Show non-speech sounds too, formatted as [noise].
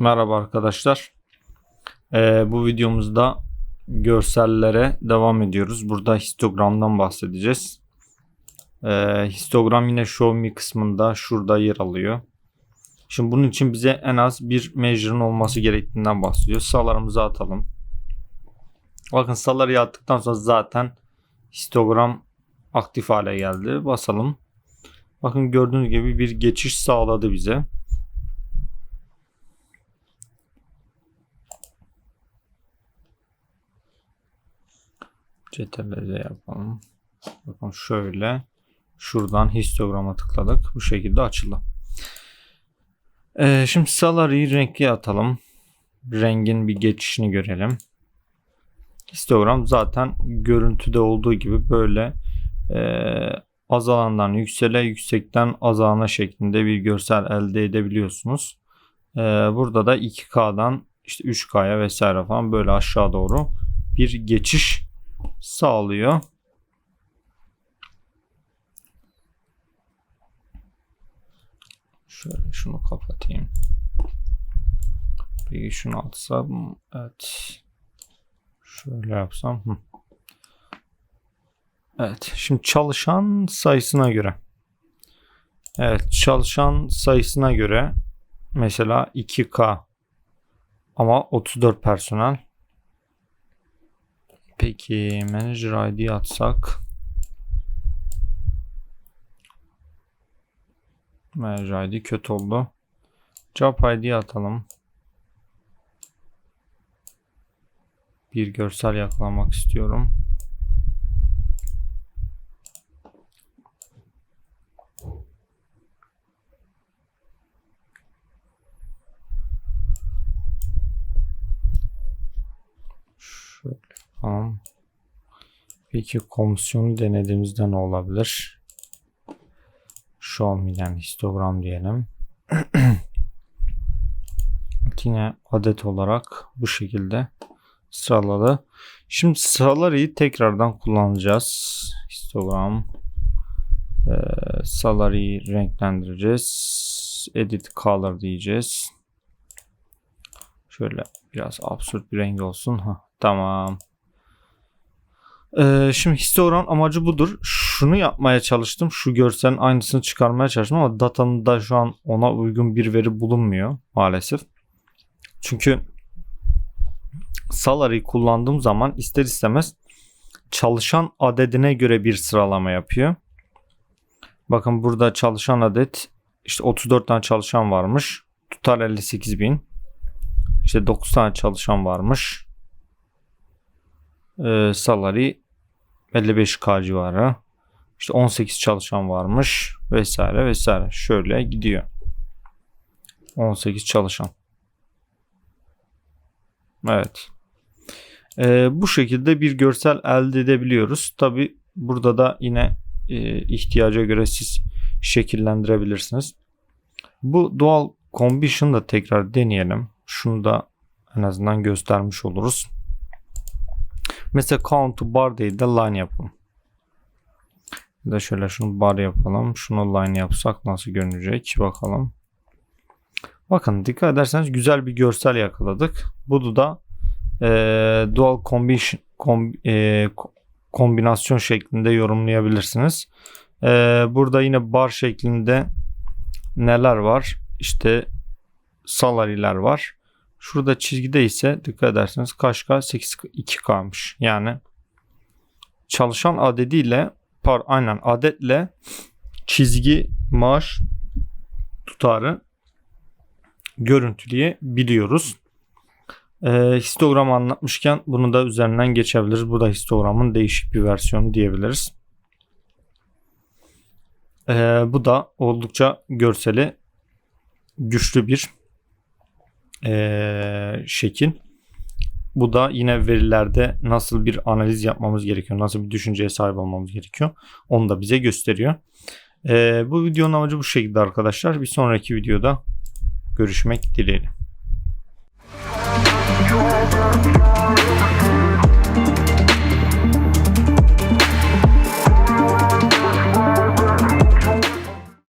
Merhaba arkadaşlar. Ee, bu videomuzda görsellere devam ediyoruz. Burada histogramdan bahsedeceğiz. Ee, histogram yine show me kısmında şurada yer alıyor. Şimdi bunun için bize en az bir measure'ın olması gerektiğinden bahsediyor. Salarımızı atalım. Bakın saları attıktan sonra zaten histogram aktif hale geldi. Basalım. Bakın gördüğünüz gibi bir geçiş sağladı bize. CTRL yapalım. Bakın şöyle şuradan histograma tıkladık. Bu şekilde açıldı. Ee, şimdi salary'yi renkli atalım. Rengin bir geçişini görelim. Histogram zaten görüntüde olduğu gibi böyle e, azalandan yüksele yüksekten azalana şeklinde bir görsel elde edebiliyorsunuz. E, burada da 2K'dan işte 3K'ya vesaire falan böyle aşağı doğru bir geçiş sağlıyor. Şöyle şunu kapatayım. Peki şunu atsam evet. Şöyle yapsam. Hı. Evet. Şimdi çalışan sayısına göre. Evet. Çalışan sayısına göre mesela 2K ama 34 personel. Peki manager ID atsak. Manager ID kötü oldu. Job ID atalım. Bir görsel yakalamak istiyorum. Şöyle Tamam. Peki komisyonu denediğimizde ne olabilir? Me'den histogram diyelim. [clears throat] Yine adet olarak bu şekilde sıraladı. Şimdi salary'yi tekrardan kullanacağız. Histogram e, renklendireceğiz. Edit color diyeceğiz. Şöyle biraz absürt bir renk olsun. Ha, tamam. Ee, şimdi histogram amacı budur. Şunu yapmaya çalıştım. Şu görselin aynısını çıkarmaya çalıştım ama datanın da şu an ona uygun bir veri bulunmuyor maalesef. Çünkü salary kullandığım zaman ister istemez çalışan adedine göre bir sıralama yapıyor. Bakın burada çalışan adet işte 34 tane çalışan varmış. Tutar 58 bin. İşte 9 tane çalışan varmış. Ee, salary 55k civarı. İşte 18 çalışan varmış vesaire vesaire. Şöyle gidiyor. 18 çalışan. Evet. Ee, bu şekilde bir görsel elde edebiliyoruz. Tabi burada da yine e, ihtiyaca göre siz şekillendirebilirsiniz. Bu doğal combination da tekrar deneyelim. Şunu da en azından göstermiş oluruz. Mesela count to bar değil de line yapalım. Ya da şöyle şunu bar yapalım. Şunu line yapsak nasıl görünecek bakalım. Bakın dikkat ederseniz güzel bir görsel yakaladık. Bu da e, dual combination, kom, e, kombinasyon şeklinde yorumlayabilirsiniz. E, burada yine bar şeklinde neler var? İşte salary'ler var. Şurada çizgide ise dikkat ederseniz kaç K? 8 2K'mış. Yani çalışan adediyle par aynen adetle çizgi maaş tutarı görüntüleyebiliyoruz. E, histogram anlatmışken bunu da üzerinden geçebiliriz. Bu da histogramın değişik bir versiyonu diyebiliriz. E, bu da oldukça görseli güçlü bir e, şekil. Bu da yine verilerde nasıl bir analiz yapmamız gerekiyor, nasıl bir düşünceye sahip olmamız gerekiyor. Onu da bize gösteriyor. E, bu videonun amacı bu şekilde arkadaşlar. Bir sonraki videoda görüşmek dileğiyle.